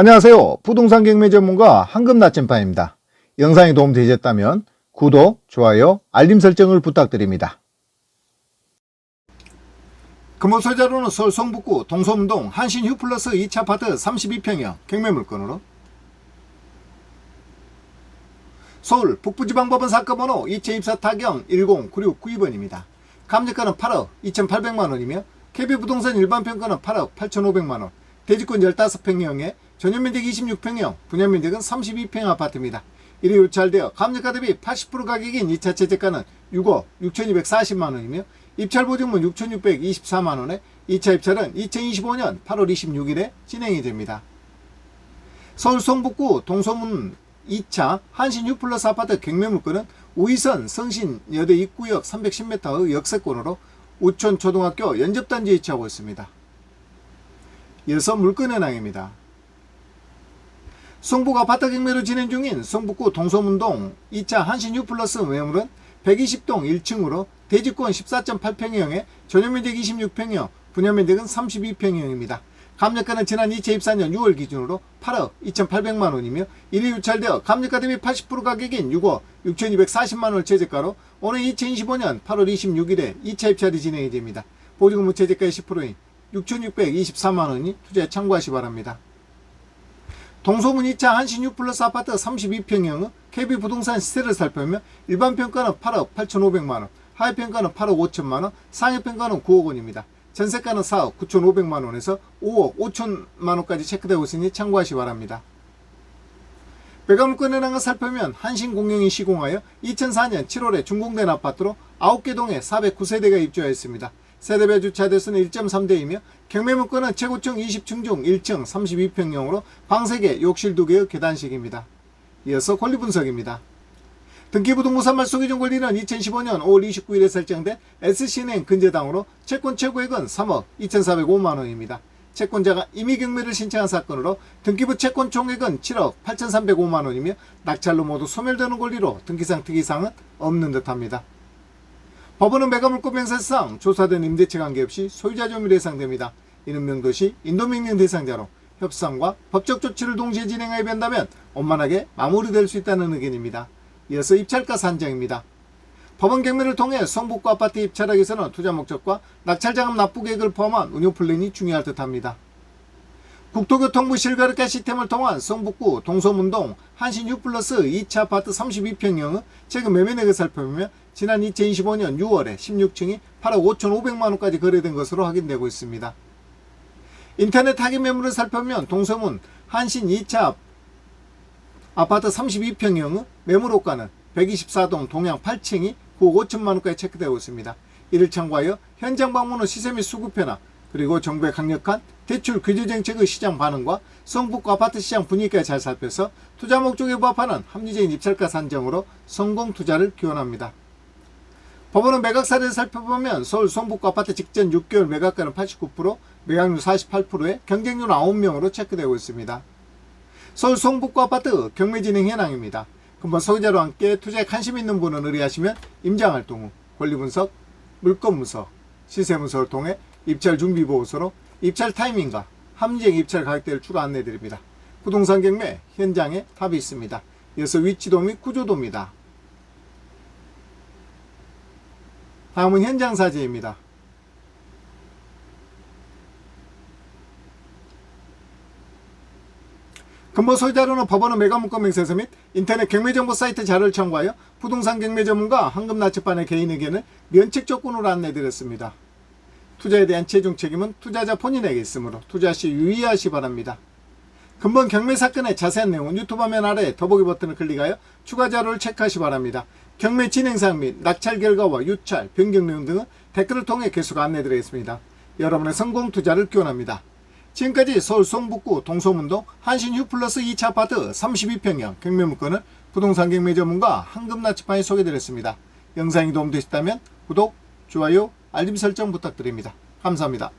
안녕하세요. 부동산 경매 전문가 황금 나침반입니다. 영상이 도움되셨다면 구독, 좋아요, 알림 설정을 부탁드립니다. 금호 소자로는 서울 성북구 동서문동 한신 휴플러스 2차 아파트 32평형 경매 물건으로 서울 북부지방법원 사건번호 2024 타경 109692번입니다. 감정가는 8억 2,800만 원이며 KB부동산 일반평가는 8억 8,500만 원, 대지권 15평형에 전용면적 26평형, 분양면적은 32평 아파트입니다. 이리 유찰되어 감정가 대비 80% 가격인 2차 채택가는 6억 6,240만 원이며 입찰보증문 6,624만 원에 2차 입찰은 2025년 8월 26일에 진행이 됩니다. 서울 성북구 동서문 2차 한신 유플러스 아파트 경매 물건은 우이선 성신 여대 입구역 310m의 역세권으로 우천 초등학교 연접단지에 위치하고 있습니다. 이어서 물건 현황입니다. 성북 아파트 경매로 진행 중인 성북구 동서문동 2차 한신 유플러스 매물은 120동 1층으로 대지권 14.8평형에 전용면적 26평형, 분양면적은 32평형입니다. 감정가는 지난 2024년 6월 기준으로 8억 2,800만 원이며 이리 유찰되어 감정가 대비 80% 가격인 6억 6,240만 원을 최저가로 오늘 2025년 8월 26일에 2차 입찰이 진행이 됩니다. 보증금 최저가의 10%인 6,624만 원이 투자에 참고하시 바랍니다. 동소문 2차 한신 6 플러스 아파트 32평형은 KB부동산 시세를 살펴보면 일반 평가는 8억 8,500만 원, 하위 평가는 8억 5천만 원, 상위 평가는 9억 원입니다. 전세가는 4억 9,500만 원에서 5억 5천만 원까지 체크되고 있으니 참고하시 바랍니다. 배가물권 현황을 살펴보면 한신공영이 시공하여 2004년 7월에 준공된 아파트로 9개 동에 409세대가 입주하였습니다. 세대별 주차대수는 1.3대이며 경매물건은 최고층 20층 중 1층 32평형으로 방 3개, 욕실 2개의 계단식입니다. 이어서 권리 분석입니다. 등기부등본산 말 소기준 권리는 2015년 5월 29일에 설정된 SC은행 근저당으로 채권 최고액은 3억 2,405만 원입니다. 채권자가 임의 경매를 신청한 사건으로 등기부 채권 총액은 7억 8,305만 원이며 낙찰로 모두 소멸되는 권리로 등기상 특이사항은 없는 듯합니다. 법원은 매가물권 명세상 조사된 임대차 관계없이 소유자 조밀 예상됩니다. 이는 명도시 인도명령 대상자로 협상과 법적 조치를 동시에 진행하여 된다면 원만하게 마무리될 수 있다는 의견입니다. 이어서 입찰가 산정입니다. 법원 경매를 통해 성북구 아파트 입찰하기 위해서는 투자 목적과 낙찰자금 납부 계획을 포함한 운용 플랜이 중요할 듯합니다. 국토교통부 실거래가 시스템을 통한 성북구 동서문동 한신 6 플러스 2차 아파트 32평형은 최근 매매액을 살펴보면 지난 2025년 6월에 16층이 8억 5,500만 원까지 거래된 것으로 확인되고 있습니다. 인터넷 하객 매물을 살펴보면 동서문 한신 2차 아파트 32평형의 매물호가는 124동 동양 8층이 9억 5천만 원까지 체크되고 있습니다. 이를 참고하여 현장 방문 후 시세 및 수급 변화 그리고 정부의 강력한 대출 규제 정책의 시장 반응과 성북구 아파트 시장 분위기까지 잘 살펴서 투자 목적에 부합하는 합리적인 입찰가 산정으로 성공 투자를 기원합니다. 법원은 매각 사례를 살펴보면 서울 성북구 아파트 직전 6개월 매각가는 89%, 매각률 48%에 경쟁률 9명으로 체크되고 있습니다. 서울 성북구 아파트 경매 진행 현황입니다. 금번 소유자와 함께 투자에 관심 있는 분은 의뢰하시면 임장활동 후 권리분석, 물건분석, 시세분석을 통해 입찰 준비 보고서로 입찰 타이밍과 합리적 입찰 가격대를 추가 안내드립니다. 부동산 경매 현장에 답이 있습니다. 이어서 위치도 및 구조도입니다. 다음은 현장 사진입니다. 근무 소유자로는 법원은 매각문건 명세서 및 인터넷 경매정보 사이트 자료를 참고하여 부동산 경매 전문가 황금나치반의 개인 의견을 면책 조건으로 안내드렸습니다. 투자에 대한 최종 책임은 투자자 본인에게 있으므로 투자 시 유의하시 바랍니다. 근본 경매 사건의 자세한 내용은 유튜브 화면 아래 더보기 버튼을 클릭하여 추가 자료를 체크하시 바랍니다. 경매 진행사항 및 낙찰 결과와 유찰, 변경 내용 등은 댓글을 통해 계속 안내드리겠습니다. 여러분의 성공 투자를 기원합니다. 지금까지 서울 송북구 동서문동 한신 휴플러스 2차 아파트 32평형 경매 물건을 부동산 경매 전문가 황금나치판이 소개드렸습니다. 영상이 도움되셨다면 구독, 좋아요, 알림 설정 부탁드립니다. 감사합니다.